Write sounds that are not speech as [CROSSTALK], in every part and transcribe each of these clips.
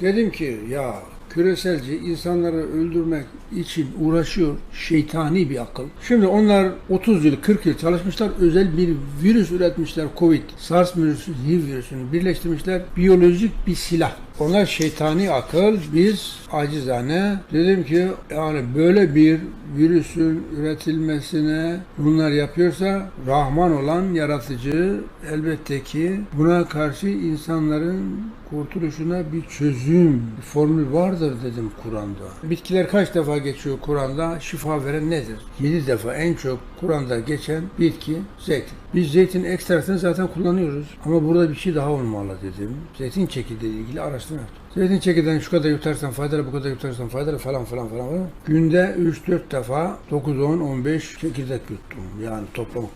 Dedim ki ya küreselci insanları öldürmek için uğraşıyor şeytani bir akıl. Şimdi onlar 30 yıl 40 yıl çalışmışlar özel bir virüs üretmişler Covid. SARS virüsü, HIV virüsünü birleştirmişler. Biyolojik bir silah. Onlar şeytani akıl, biz acizane. Dedim ki yani böyle bir virüsün üretilmesine bunlar yapıyorsa Rahman olan yaratıcı elbette ki buna karşı insanların kurtuluşuna bir çözüm, bir formül vardır dedim Kur'an'da. Bitkiler kaç defa geçiyor Kur'an'da? Şifa veren nedir? 7 defa en çok Kur'an'da geçen bitki zeytin. Biz zeytin ekstraktını zaten kullanıyoruz. Ama burada bir şey daha olmalı dedim. Zeytin çekirdeği ilgili araştırma yaptım. Zeytin çekirdeğini şu kadar yutarsan faydalı, bu kadar yutarsan faydalı falan falan falan. falan. Günde 3-4 defa 9, 10, 15 çekirdek yuttum. Yani toplam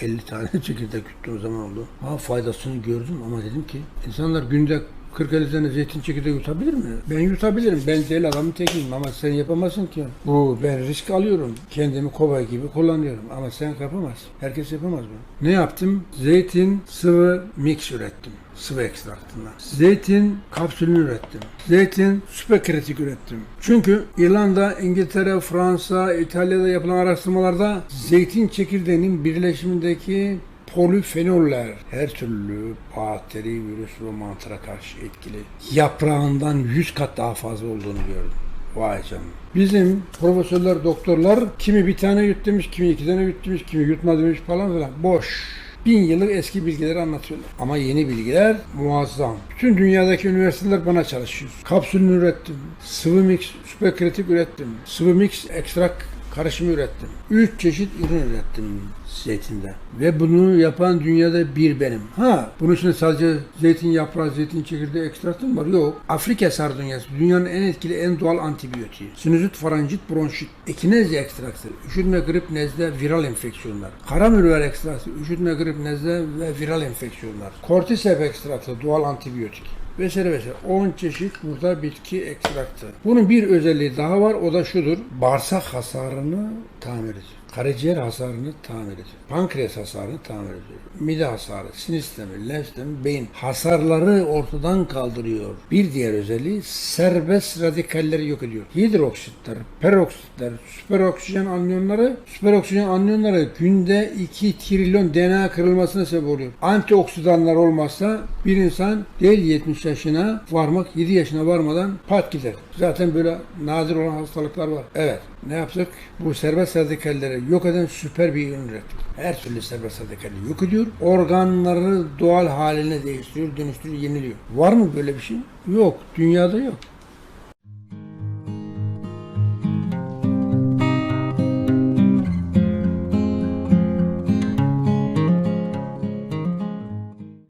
40-50 tane [LAUGHS] çekirdek yuttuğum zaman oldu. Ha faydasını gördüm ama dedim ki insanlar günde 40-50 tane zeytin çekirdeği yutabilir mi? Ben yutabilirim. Ben değil adamın tekiyim ama sen yapamazsın ki. Bu ben risk alıyorum. Kendimi kobay gibi kullanıyorum. Ama sen yapamazsın. Herkes yapamaz bunu. Ne yaptım? Zeytin sıvı mix ürettim. Sıvı ekstraktından. Zeytin kapsülünü ürettim. Zeytin süperkritik ürettim. Çünkü İrlanda, İngiltere, Fransa, İtalya'da yapılan araştırmalarda zeytin çekirdeğinin birleşimindeki polifenoller her türlü bakteri, virüs ve mantıra karşı etkili. Yaprağından 100 kat daha fazla olduğunu gördüm. Vay canına. Bizim profesörler, doktorlar kimi bir tane yut demiş, kimi iki tane yut demiş, kimi yutma demiş falan filan. Boş. Bin yıllık eski bilgileri anlatıyorlar. Ama yeni bilgiler muazzam. Bütün dünyadaki üniversiteler bana çalışıyor. Kapsülünü ürettim. Sıvı mix, süperkritik ürettim. Sıvı mix, ekstrak karışımı ürettim. Üç çeşit ürün ürettim zeytinden. Ve bunu yapan dünyada bir benim. Ha, bunun için sadece zeytin yaprağı, zeytin çekirdeği ekstraktı mı var? Yok. Afrika sardunyası dünyanın en etkili, en doğal antibiyotiği. Sinüzit, faranjit, bronşit. Ekinezya ekstraktı. Üşütme, grip, nezle, viral enfeksiyonlar. Karamürver ekstraktı. Üşütme, grip, nezle ve viral enfeksiyonlar. Kortisep ekstraktı. Doğal antibiyotik vesaire vesaire. 10 çeşit burada bitki ekstraktı. Bunun bir özelliği daha var o da şudur. Bağırsak hasarını tamir ediyor. Karaciğer hasarını tamir ediyor. Pankreas hasarını tamir ediyor. Mide hasarı, sinir sistemi, lenf sistemi, beyin hasarları ortadan kaldırıyor. Bir diğer özelliği serbest radikalleri yok ediyor. Hidroksitler, peroksitler, süper oksijen anyonları, süper oksijen anyonları günde 2 trilyon DNA kırılmasına sebep oluyor. Antioksidanlar olmazsa bir insan değil 70 yaşına varmak 7 yaşına varmadan pat gider. Zaten böyle nadir olan hastalıklar var. Evet. Ne yaptık? Bu serbest radikalleri yok eden süper bir ürün ürettik. Her türlü serbest radikali yok ediyor. Organları doğal haline değiştiriyor, dönüştürüyor, yeniliyor. Var mı böyle bir şey? Yok. Dünyada yok.